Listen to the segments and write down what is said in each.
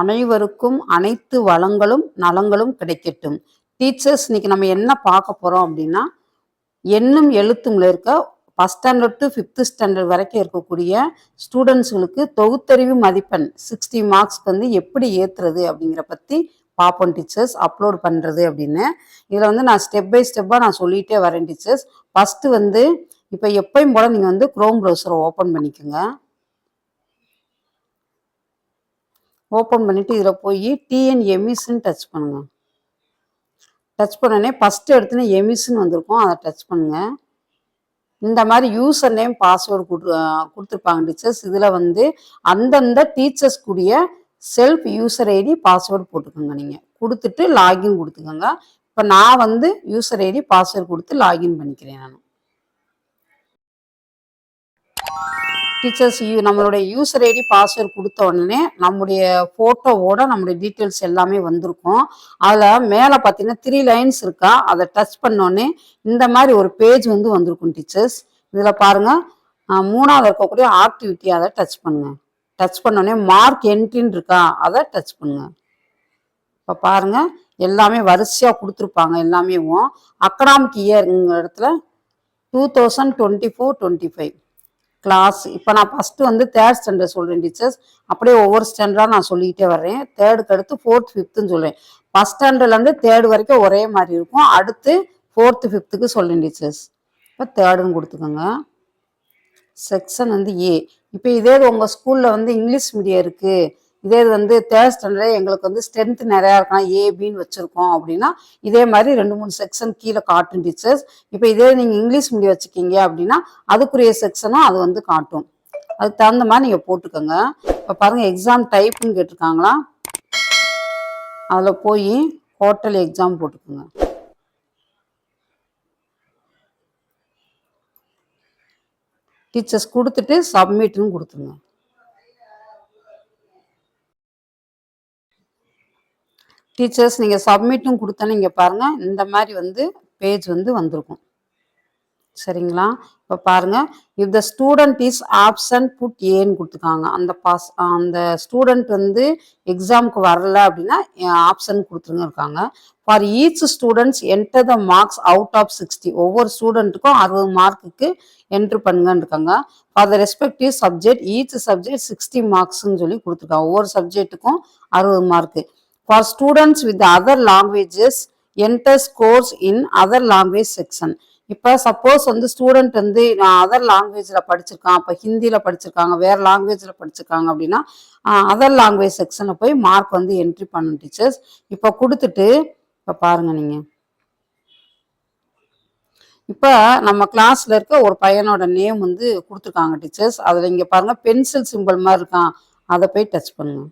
அனைவருக்கும் அனைத்து வளங்களும் நலங்களும் கிடைக்கட்டும். டீச்சர்ஸ் இன்னைக்கு நம்ம என்ன பார்க்க போறோம் அப்படின்னா எண்ணும் எழுத்தும்ல இருக்க first standard to fifth standard வரைக்கும் இருக்கக்கூடிய ஸ்டூடெண்ட்ஸ்களுக்கு தொகுத்தறிவு மதிப்பெண் சிக்ஸ்டி மார்க்ஸ்க்கு வந்து எப்படி ஏற்றுறது அப்படிங்கிற பற்றி பார்ப்போம் டீச்சர்ஸ் அப்லோட் பண்ணுறது அப்படின்னு. இதில் வந்து நான் ஸ்டெப் பை ஸ்டெப்பாக நான் சொல்லிகிட்டே வரேன் டீச்சர்ஸ் ஃபஸ்ட்டு வந்து இப்போ எப்பயும் போல் நீங்கள் வந்து க்ரோம் ப்ரௌசரை ஓப்பன் பண்ணிக்கோங்க. ஓப்பன் பண்ணிவிட்டு இதில் போய் டிஎன் எமிஸ்ன்னு டச் பண்ணுங்க. டச் பண்ணனே ஃபஸ்ட்டு எடுத்துன்னு எமிஸ்ன்னு வந்திருக்கும். அதை டச் பண்ணுங்க. இந்த மாதிரி யூசர் நேம் பாஸ்வேர்டு கொடு கொடுத்துருப்பாங்க டீச்சர்ஸ். இதில் வந்து அந்தந்த டீச்சர்ஸ் கூடிய செல்ஃப் யூசர் ஐடி பாஸ்வேர்டு போட்டுக்கோங்க நீங்கள் கொடுத்துட்டு லாகின் கொடுத்துக்கோங்க. இப்போ நான் வந்து யூசர் ஐடி பாஸ்வேர்டு கொடுத்து லாகின் பண்ணிக்கிறேன் நான். டீச்சர்ஸ் யூ நம்மளுடைய யூசர் ஐடி பாஸ்வேர்டு கொடுத்த உடனே நம்முடைய ஃபோட்டோவோட நம்முடைய டீட்டெயில்ஸ் எல்லாமே வந்திருக்கும். அதில் மேலே பார்த்தீங்கன்னா த்ரீ லைன்ஸ் இருக்கா? அதை டச் பண்ணோடனே இந்த மாதிரி ஒரு பேஜ் வந்து வந்திருக்கும் டீச்சர்ஸ் இதில் பாருங்கள் மூணாவது இருக்கக்கூடிய ஆக்டிவிட்டி அதை டச் பண்ணுங்க. டச் பண்ணோடனே மார்க் என்ட்ரின்னு இருக்கா? அதை டச் பண்ணுங்க. இப்போ பாருங்கள் எல்லாமே வரிசையாக கொடுத்துருப்பாங்க எல்லாமே அக்கடாமிக் இயர்ங்கிற இடத்துல two thousand twenty four twenty five class இப்போ நான் ஃபஸ்ட்டு வந்து தேர்ட் ஸ்டாண்டர்ட் சொல்கிறேன் டீச்சர்ஸ் அப்படியே ஒவ்வொரு ஸ்டாண்டர்டாக நான் சொல்லிக்கிட்டே வர்றேன். தேர்டுக்கு அடுத்து ஃபோர்த் ஃபிஃப்த்துன்னு சொல்கிறேன் ஃபஸ்ட் ஸ்டாண்டர்ட்லேருந்து தேர்டு வரைக்கும் ஒரே மாதிரி இருக்கும். அடுத்து ஃபோர்த்து ஃபிஃப்த்துக்கு சொல்கிறேன் டீச்சர்ஸ் இப்போ தேர்டுன்னு கொடுத்துக்கோங்க. செக்ஷன் வந்து ஏ இப்போ இதே உங்கள் ஸ்கூலில் வந்து இங்கிலீஷ் மீடியம் இருக்குது இதே இது வந்து தேர்ட் ஸ்டாண்டர்டே எங்களுக்கு வந்து ஸ்ட்ரென்த் நிறையா இருக்கலாம் ஏபின்னு வச்சுருக்கோம் அப்படின்னா இதே மாதிரி ரெண்டு மூணு செக்ஷன் கீழே காட்டும் டீச்சர்ஸ் இப்போ இதே நீங்கள் இங்கிலீஷ் மீடியம் வச்சுக்கிங்க அப்படின்னா அதுக்குரிய செக்ஷனும் அது வந்து காட்டும். அதுக்கு தகுந்த மாதிரி நீங்கள் போட்டுக்கோங்க. இப்போ பாருங்கள் எக்ஸாம் டைப்புன்னு கேட்டிருக்காங்களா? அதில் போய் ஹோட்டல் எக்ஸாம் போட்டுக்கோங்க. டீச்சர்ஸ் கொடுத்துட்டு சப்மிட்னு கொடுத்துருங்க. டீச்சர்ஸ் நீங்கள் சப்மிட்டும் கொடுத்தோன்னு இங்கே பாருங்கள் இந்த மாதிரி வந்து பேஜ் வந்து வந்திருக்கும். சரிங்களா? இப்போ பாருங்கள் if the student is absent put ஏன்னு கொடுத்துருக்காங்க அந்த பாஸ் அந்த ஸ்டூடெண்ட் வந்து எக்ஸாமுக்கு வரல அப்படின்னா ஆப்ஷன் கொடுத்துருங்க இருக்காங்க. For each students enter the marks out of sixty ஒவ்வொரு ஸ்டூடெண்ட்டுக்கும் அறுபது மார்க்குக்கு என்ட்ரு பண்ணுங்கன்னு இருக்காங்க. For the respective subject each subject sixty மார்க்ஸ்ன்னு சொல்லி கொடுத்துருக்காங்க. ஒவ்வொரு சப்ஜெக்ட்டுக்கும் அறுபது mark for students with other languages enters course in other language section இப்போ சப்போஸ் வந்து ஸ்டூடெண்ட் வந்து நான் அதர் லாங்குவேஜில் படிச்சிருக்கான் இப்போ ஹிந்தியில் படிச்சிருக்காங்க வேறு லாங்குவேஜில் படிச்சிருக்காங்க அப்படின்னா அதர் லாங்குவேஜ் செக்ஷனில் போய் மார்க் வந்து என்ட்ரி பண்ணணும் டீச்சர்ஸ் இப்போ கொடுத்துட்டு இப்போ பாருங்கள் நீங்கள் இப்போ நம்ம கிளாஸில் இருக்க ஒரு பையனோட நேம் வந்து கொடுத்துருக்காங்க டீச்சர்ஸ் அதில் இங்கே பாருங்கள் பென்சில் சிம்பிள் மாதிரி இருக்கான். அதை போய் டச் பண்ணுங்கள்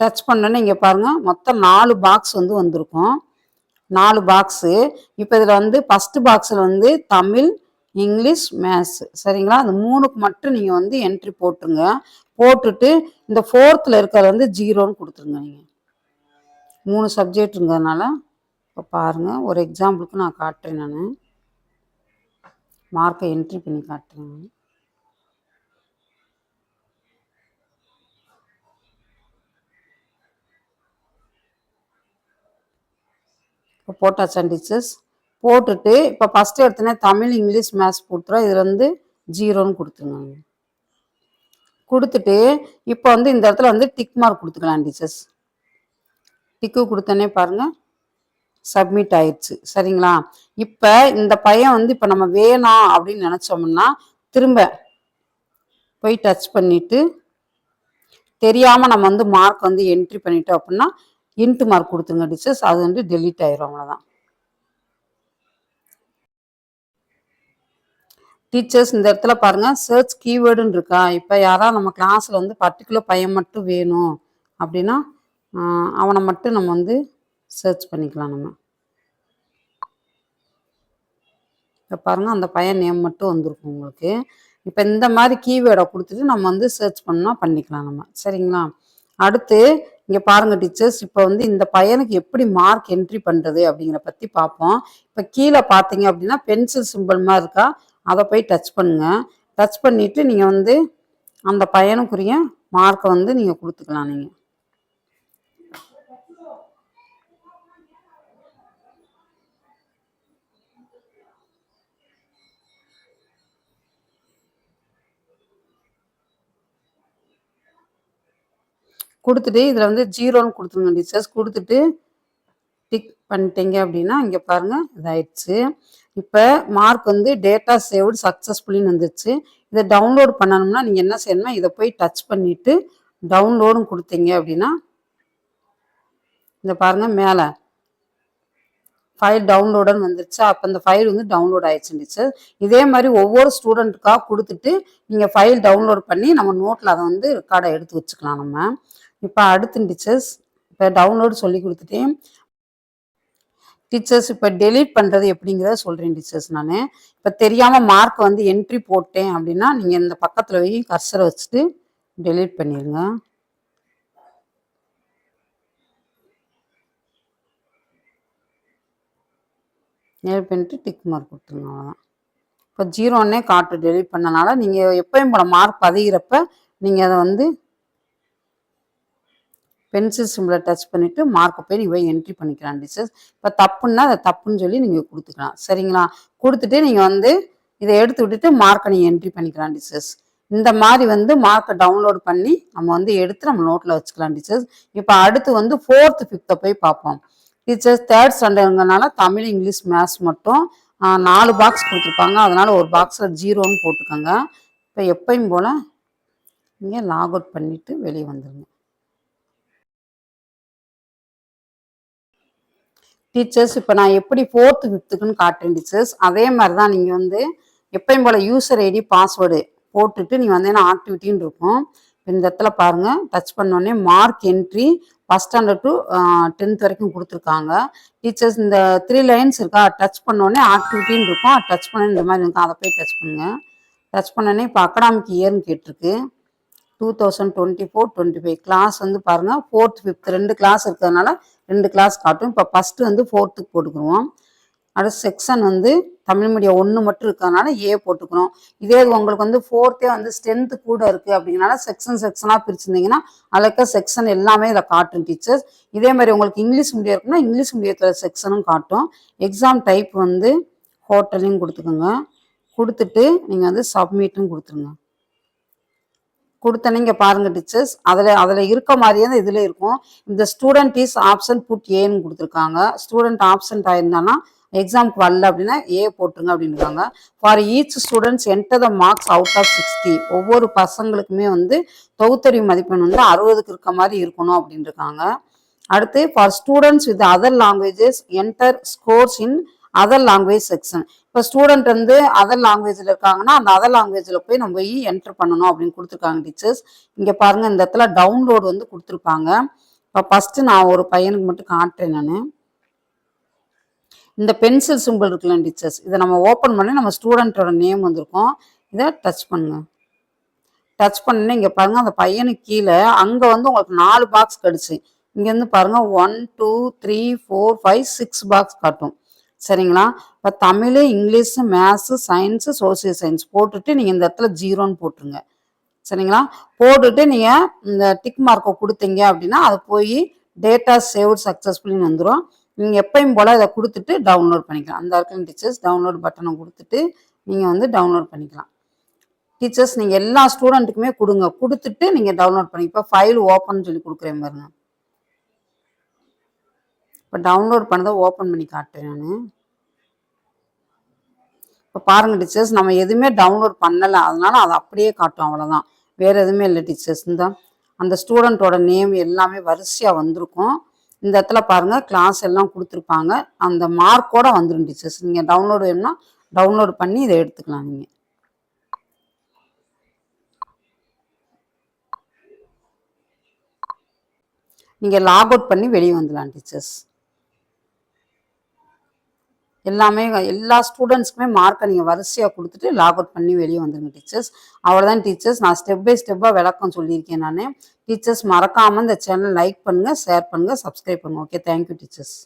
டச் பண்ணோன்னே இங்கே பாருங்கள் மொத்தம் நாலு பாக்ஸ் வந்து வந்திருக்கும். நாலு பாக்ஸு இப்போ இதில் வந்து ஃபஸ்ட்டு பாக்ஸில் வந்து தமிழ் இங்கிலீஷ் மேத்ஸ் சரிங்களா? அந்த மூணுக்கு மட்டும் நீங்கள் வந்து என்ட்ரி போட்டுருங்க. போட்டுட்டு இந்த ஃபோர்த்தில் இருக்கிறது வந்து ஜீரோன்னு கொடுத்துருங்க நீங்கள் மூணு சப்ஜெக்ட்டுங்கிறதுனால இப்போ பாருங்கள் ஒரு எக்ஸாம்பிளுக்கு நான் காட்டுறேன் நான். மார்க்கை என்ட்ரி பண்ணி காட்டுறேன். இப்போ போட்டாச்சா டீச்சர்ஸ் போட்டுட்டு இப்போ ஃபஸ்ட்டு எடுத்தோன்னே தமிழ் இங்கிலீஷ் மேத்ஸ் கொடுத்துரும் இதில் வந்து ஜீரோன்னு கொடுத்துருங்க கொடுத்துட்டு இப்போ வந்து இந்த இடத்துல வந்து டிக் மார்க் கொடுத்துக்கலாம் டீச்சர்ஸ் டிக்கு கொடுத்தோன்னே பாருங்கள் சப்மிட் ஆயிடுச்சு. சரிங்களா? இப்போ இந்த பையன் வந்து இப்போ நம்ம வேணாம் அப்படின்னு நினச்சோம்னா திரும்ப போய் டச் பண்ணிவிட்டு தெரியாமல் நம்ம வந்து மார்க் வந்து என்ட்ரி பண்ணிட்டோம் அப்படின்னா இன்ட்டு மார்க் கொடுத்துருங்க டீச்சர்ஸ் அது வந்து டெலீட் ஆயிரும் அவ்வளோதான் டீச்சர்ஸ் இந்த இடத்துல பாருங்க சர்ச் கீவேர்டுன்னு இருக்கா? இப்போ யாராவது நம்ம கிளாஸில் வந்து பர்டிகுலர் பையன் மட்டும் வேணும் அப்படின்னா அவனை மட்டும் நம்ம வந்து சர்ச் பண்ணிக்கலாம் நம்ம. இப்போ பாருங்கள் அந்த பையன் நேம் மட்டும் வந்திருக்கும் உங்களுக்கு. இப்போ இந்த மாதிரி கீவேர்டை கொடுத்துட்டு நம்ம வந்து சர்ச் பண்ணால் பண்ணிக்கலாம் நம்ம. சரிங்களா? அடுத்து இங்கே பாருங்க டீச்சர்ஸ் இப்போ வந்து இந்த பையனுக்கு எப்படி மார்க் என்ட்ரி பண்ணுறது அப்படிங்கிற பற்றி பார்ப்போம். இப்போ கீழே பார்த்தீங்க அப்படின்னா பென்சில் சிம்பிள் மாதிரி இருக்கா? அதை போய் டச் பண்ணுங்க. டச் பண்ணிவிட்டு நீங்கள் வந்து அந்த பையனுக்குரிய மார்க்கை வந்து நீங்கள் கொடுத்துக்கலாம் நீங்கள் கொடுத்துட்டு இதில் வந்து ஜீரோன்னு கொடுத்துருங்க டீச்சர்ஸ். கொடுத்துட்டு டிக் பண்ணிட்டீங்க அப்படின்னா இங்கே பாருங்கள் இதாயிடுச்சு. இப்போ மார்க் வந்து டேட்டா சேவ்டு சக்ஸஸ்ஃபுல்லின்னு வந்துச்சு இதை டவுன்லோட் பண்ணணும்னா நீங்கள் என்ன செய்யணும்னா இதை போய் டச் பண்ணிவிட்டு டவுன்லோடும் கொடுத்தீங்க அப்படின்னா இந்த பாருங்கள் மேலே ஃபைல் டவுன்லோடுன்னு வந்துருச்சு. அப்போ அந்த ஃபைல் வந்து டவுன்லோட் ஆயிடுச்சு டீச்சர் இதே மாதிரி ஒவ்வொரு ஸ்டூடெண்ட்டுக்காக கொடுத்துட்டு நீங்கள் ஃபைல் டவுன்லோட் பண்ணி நம்ம நோட்டில் அதை வந்து ரெக்கார்டை எடுத்து வச்சுக்கலாம் நம்ம. இப்போ அடுத்து டீச்சர்ஸ் இப்போ டவுன்லோடு சொல்லி கொடுத்துட்டேன். டீச்சர்ஸ் இப்போ டெலீட் பண்ணுறது எப்படிங்கிறத சொல்கிறேன் டீச்சர்ஸ் நான். இப்போ தெரியாமல் மார்க் வந்து என்ட்ரி போட்டேன் அப்படின்னா நீங்கள் இந்த பக்கத்தில் போய் கர்சரை வச்சுட்டு டெலீட் பண்ணிடுங்க நேர் பண்ணிட்டு டிக் மார்க் கொடுத்துருங்க அவ்வளோதான் இப்போ ஜீரோன்னே காட்டு டெலிட் பண்ணனால நீங்கள் எப்பயும் போல மார்க் பதிகிறப்ப நீங்கள் அதை வந்து பென்சில் சிம்பிளை டச் பண்ணிவிட்டு மார்க்கை போய் நீங்கள் என்ட்ரி பண்ணிக்கலாம் டீச்சர்ஸ். இப்போ தப்புன்னா அதை தப்புன்னு சொல்லி நீங்கள் கொடுத்துக்கலாம். சரிங்களா? கொடுத்துட்டு நீங்கள் வந்து இதை எடுத்து விட்டுட்டு மார்க்கை நீங்கள் என்ட்ரி பண்ணிக்கலாம் டீச்சர்ஸ். இந்த மாதிரி வந்து மார்க்கை டவுன்லோட் பண்ணி நம்ம வந்து எடுத்து நம்ம நோட்டில் வச்சுக்கலாம் டீச்சர்ஸ். இப்போ அடுத்து வந்து ஃபோர்த்து ஃபிஃப்த்தை போய் பார்ப்போம். டீச்சர்ஸ் தேர்ட் ஸ்டாண்டர்டுங்கிறனால தமிழ் இங்கிலீஷ் மேத்ஸ் மட்டும் நாலு பாக்ஸ் கொடுத்துருப்பாங்க. அதனால் ஒரு பாக்ஸில் ஜீரோன்னு போட்டுக்கோங்க. இப்போ எப்பயும் போல் நீங்கள் லாக் அவுட் பண்ணிவிட்டு வெளியே வந்துடுங்க டீச்சர்ஸ் இப்போ நான் எப்படி ஃபோர்த்து ஃபிஃப்த்துக்குன்னு காட்டுறேன் டீச்சர்ஸ். அதே மாதிரி தான் நீங்கள் வந்து எப்பயும் போல் யூசர் ஐடி பாஸ்வேர்டு போட்டுட்டு நீங்கள் வந்து என்ன ஆக்டிவிட்டின்னு இருக்கும். இந்த இடத்துல பாருங்கள் டச் பண்ணோடனே mark entry first standard to tenth வரைக்கும் கொடுத்துருக்காங்க. டீச்சர்ஸ் இந்த த்ரீ லைன்ஸ் இருக்கா டச் பண்ணோடனே ஆக்டிவிட்டின்னு இருக்கும். டச் பண்ண இந்த மாதிரி இருக்கும். அதை போய் டச் பண்ணுங்கள் டச் பண்ணோடனே இப்போ அகடாமிக் இயர்னு கேட்டிருக்கு. Two thousand twenty four twenty five class வந்து பாருங்கள் ஃபோர்த் ஃபிஃப்த் ரெண்டு கிளாஸ் இருக்கிறதுனால ரெண்டு கிளாஸ் காட்டும். இப்போ ஃபஸ்ட்டு வந்து ஃபோர்த்துக்கு போட்டுக்குருவோம் அடுத்து செக்ஷன் வந்து தமிழ் மீடியம் ஒன்று மட்டும் இருக்கிறதுனால ஏ போட்டுக்கணும் இதே உங்களுக்கு வந்து ஃபோர்த்தே வந்து ஸ்ட்ரென்த்து கூட இருக்குது அப்படிங்கனால செக்ஷன் செக்ஷனாக பிரிச்சிருந்தீங்கன்னா அழக்க செக்ஷன் எல்லாமே இதில் காட்டும் டீச்சர்ஸ் இதே மாதிரி உங்களுக்கு இங்கிலீஷ் மீடியம் இருக்குன்னா இங்கிலீஷ் மீடியத்தில் செக்ஷனும் காட்டும். எக்ஸாம் டைப் வந்து ஹோட்டலையும் கொடுத்துக்கோங்க. கொடுத்துட்டு நீங்கள் வந்து சப்மிட்டும் கொடுத்துருங்க. கொடுத்தனே இங்கே பாருங்கள் டீச்சர்ஸ் அதில் அதில் இருக்க மாதிரியே தான் இதில் இருக்கும். இந்த ஸ்டூடெண்ட் இஸ் ஆப்ஷன் புட் ஏன்னு கொடுத்துருக்காங்க. ஸ்டூடெண்ட் ஆப்ஷன் ஆயிருந்தானா எக்ஸாமுக்கு வரல அப்படின்னா ஏ போட்டுருங்க அப்படின்றாங்க for each students enter the marks out of sixty ஒவ்வொரு பசங்களுக்குமே வந்து தொகுத்தறிவு மதிப்பெண் வந்து அறுபதுக்கு இருக்க மாதிரி இருக்கணும் அப்படின்ட்டுருக்காங்க அடுத்து for students with other languages enter scores in other language section இப்போ ஸ்டூடெண்ட் வந்து அதர் லாங்குவேஜில் இருக்காங்கன்னா அந்த அதர் லாங்குவேஜில் போய் நம்ம போய் என்டர் பண்ணணும் அப்படின்னு கொடுத்துருக்காங்க டீச்சர்ஸ் இங்கே பாருங்கள் இந்த இடத்துல டவுன்லோடு வந்து கொடுத்துருப்பாங்க. இப்போ ஃபஸ்ட்டு நான் ஒரு பையனுக்கு மட்டும் காட்டுறேன் நான். இந்த பென்சில் சிம்பிள் இருக்குல்ல டீச்சர்ஸ் இதை நம்ம ஓப்பன் பண்ணி நம்ம ஸ்டூடெண்ட்டோட நேம் வந்திருக்கோம். இதை டச் பண்ணுங்க. டச் பண்ணி இங்கே பாருங்கள் அந்த பையனுக்கு கீழே அங்கே வந்து உங்களுக்கு நாலு பாக்ஸ் கிடச்சி. இங்கேருந்து பாருங்கள் one two three four five six box காட்டும். சரிங்களா? இப்போ Tamil English maths science social science போட்டுட்டு நீங்கள் இந்த இடத்துல ஜீரோன்னு போட்டுருங்க. சரிங்களா? போட்டுட்டு நீங்கள் இந்த டிக் மார்க்கை கொடுத்தீங்க அப்படின்னா அது போய் டேட்டா சேவ்ட் சக்ஸஸ்ஃபுல்லின்னு வந்துடும் நீங்கள் எப்பயும் போல் இதை கொடுத்துட்டு டவுன்லோட் பண்ணிக்கலாம். அந்த இருக்கிற டீச்சர்ஸ் டவுன்லோட் பட்டனை கொடுத்துட்டு நீங்கள் வந்து டவுன்லோட் பண்ணிக்கலாம். டீச்சர்ஸ் நீங்கள் எல்லா ஸ்டூடெண்ட்டுக்குமே கொடுங்க. கொடுத்துட்டு நீங்கள் டவுன்லோட் பண்ணி இப்போ ஃபைல் ஓப்பன் சொல்லி கொடுக்குறேன் பாருங்க. இப்போ டவுன்லோட் பண்ணதை ஓப்பன் பண்ணி காட்டுறேன் நான். இப்போ பாருங்கள் டீச்சர்ஸ் நம்ம எதுவுமே டவுன்லோட் பண்ணலை. அதனால அதை அப்படியே காட்டும் அவ்வளோதான் வேறு எதுவுமே இல்லை டீச்சர்ஸ் இந்த அந்த ஸ்டூடெண்ட்டோட நேம் எல்லாமே வரிசையாக வந்திருக்கும். இந்த இடத்துல பாருங்கள் கிளாஸ் எல்லாம் கொடுத்துருப்பாங்க. அந்த மார்க்கோட வந்துடும் டீச்சர்ஸ் நீங்கள் டவுன்லோடு வேணும்னா டவுன்லோட் பண்ணி இதை எடுத்துக்கலாம் நீங்கள் நீங்கள் லாக் அவுட் பண்ணி வெளியே வந்துடலாம் டீச்சர்ஸ் எல்லாமே எல்லா ஸ்டூடெண்ட்ஸ்க்குமே மார்க்கை நீங்கள் வரிசையாக கொடுத்துட்டு லாக் அவுட் பண்ணி வெளியே வந்துடுங்க டீச்சர்ஸ் அவ்வளோதான் டீச்சர்ஸ் நான் ஸ்டெப் பை ஸ்டெப்பாக விளக்கம் சொல்லியிருக்கேன் நான். டீச்சர்ஸ் மறக்காமல் இந்த சேனல் லைக் பண்ணுங்கள் ஷேர் பண்ணுங்கள் சப்ஸ்கிரைப் பண்ணுங்கள் ஓகே தேங்க்யூ டீச்சர்ஸ்